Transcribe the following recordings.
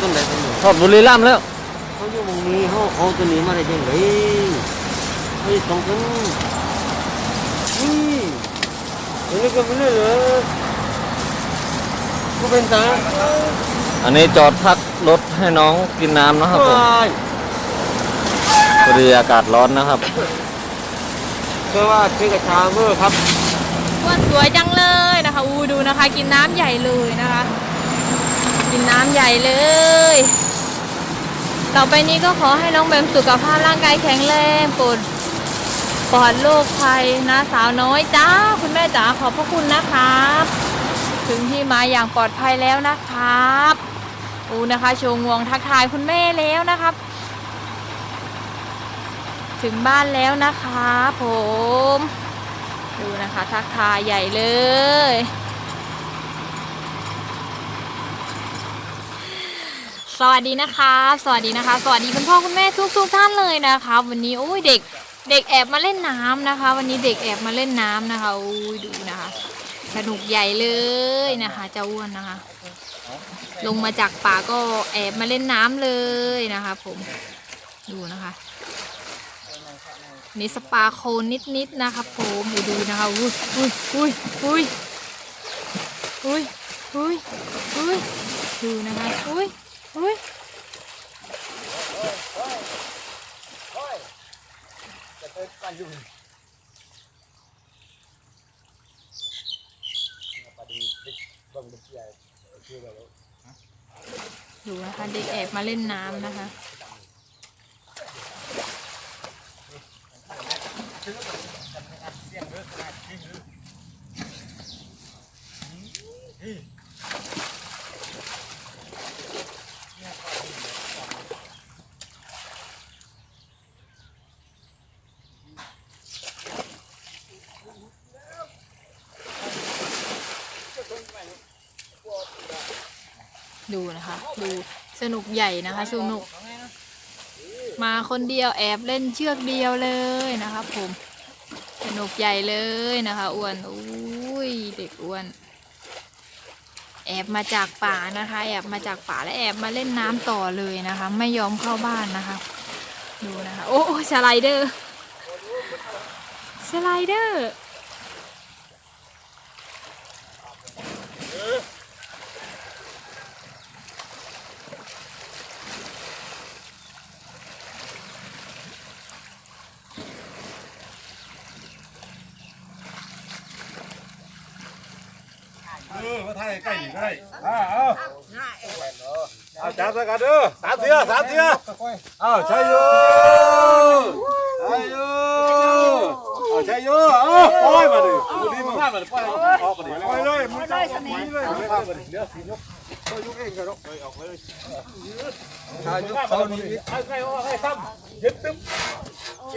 คือรถเป็นต้นไหนต้นหนึ่งทอดบุรีรัมย์แล้วเขาอยู่ตรงนี้เขาเอาตัวนี้มาได้ยังไงเฮ้ยสองคนนี่อันนี้ก็ไม่ได้เลยก็เป็นตาอันนี้จอดพักรถให้น้องกินน้ำนะครับผมว้ายพอดีอากาศร้อนนะครับเชื่อว่าชื่อกระชาเมื่อครับอ้วนสวยจังเลยนะคะอูดูนะคะ กินน้ำใหญ่เลยนะคะ กินน้ำใหญ่เลย ต่อไปนี้ก็ขอให้น้องแบมสุขภาพร่างกายแข็งแรงปลดปลอดโรคภัยนะสาวน้อยจ้า คุณแม่จ๋าขอบพระคุณนะครับ ถึงที่มาอย่างปลอดภัยแล้วนะครับอูนะคะโชงวงทักทายคุณแม่แล้วนะครับ ถึงบ้านแล้วนะคะผม ดูนะคะทักทายใหญ่เลย สวัสดีนะคะสวัสดีนะคะ สวัสดีคุณพ่อคุณแม่ทุกทุกท่านเลยนะคะ วันนี้โอ้ยเด็กเด็กแอบมาเล่นน้ำนะคะ วันนี้เด็กแอบมาเล่นน้ำนะคะโอ้ยดูนะคะสนุกใหญ่เลยนะคะเจ้าอ้วนนะคะ ลงมาจากป่าก็แอบมาเล่นน้ำเลยนะคะ ผมดูนะคะนี่สปาโคนนิดๆนะครับผมดูดูนะคะอุ้ยอุ้ยอุ้ยอุ้ยอุ้ยอุ้ยอุ้ยดูนะคะอุ้ย อุ้ยดูนะคะเด็กแอบมาเล่นน้ำนะคะ ดูนะคะ ดูสนุกใหญ่นะคะสนุก มาคนเดียวแอบเล่นเชือกเดียวเลยนะครับผมสนุกใหญ่เลยนะคะอ้วนอุ้ยเด็กอ้วน แอบมาจากป่านะคะ แอบมาจากป่าและแอบมาเล่นน้ำต่อเลยนะคะ ไม่ยอมเข้าบ้านนะคะ ดูนะคะ โอ้โอ้สไลเดอร์สไลเดอร์ เออมาถ่าย ใกล้หนิก็ได้อ่าเอาเอาจับใส่กันเด้อสามเทียสามเทียเอาใช่โยใช่โยเอาใช่โยเอาปล่อยมาดิดูดีมามาดิปล่อยออกมาดิปล่อยเลยมึงได้สนิทเลยเดี๋ยวสิยกก็ยกเองก็ยกไปออกไปเลยชายกเขานี่ให้ใครว่าให้ซ้ำยึดตึ๊บส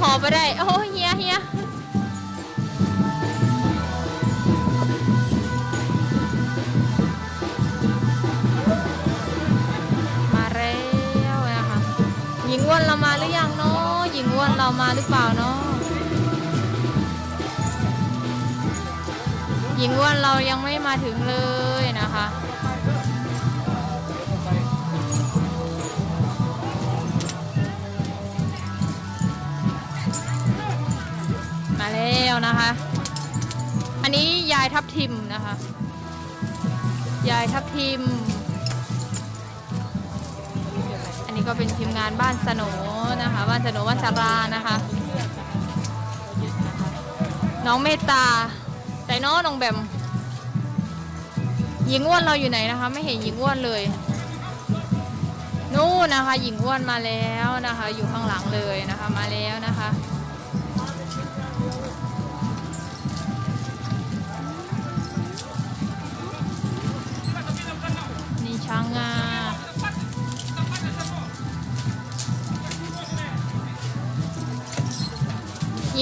หอไปได้ โอ้เฮียเฮียมาแล้วนะคะหญิงวนเรามาหรือยังเนาะหญิงวนเรามาหรือเปล่าเนาะหญิงวนเรายังไม่มาถึงเลยนะคะ แล้วนะคะ อันนี้ยายทับทิมนะคะ ยายทับทิม อันนี้ก็เป็นทีมงานบ้านสโหนนะคะ บ้านสโนบ้านสารานะคะ น้องเมตตาใจน้อน้องแบมหญิงอ้วนเราอยู่ไหนนะคะ ไม่เห็นหญิงอ้วนเลยนู่นนะคะ หญิงอ้วนมาแล้วนะคะ อยู่ข้างหลังเลยนะคะมาแล้วนะคะ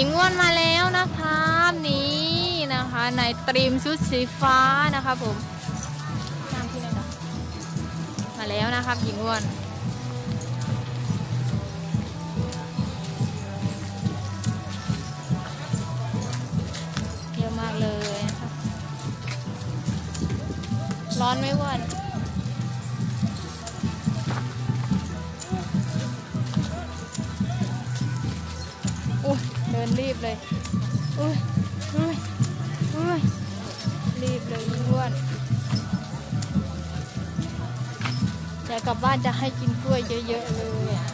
งอ้วนมาแล้วนะครับนี่นะคะในตรีมชุดสีฟ้านะคะผมน้ำที่ไหนนะมาแล้วนะครับหญิงอ้วนเยอะมากเลยนะคะร้อนไหมอ้วน เดินรีบเลยอุ้ยอุ้ยอุ้ยรีบเลยอ้วนจะกลับบ้านจะให้กินกล้วยเยอะๆเลยอะ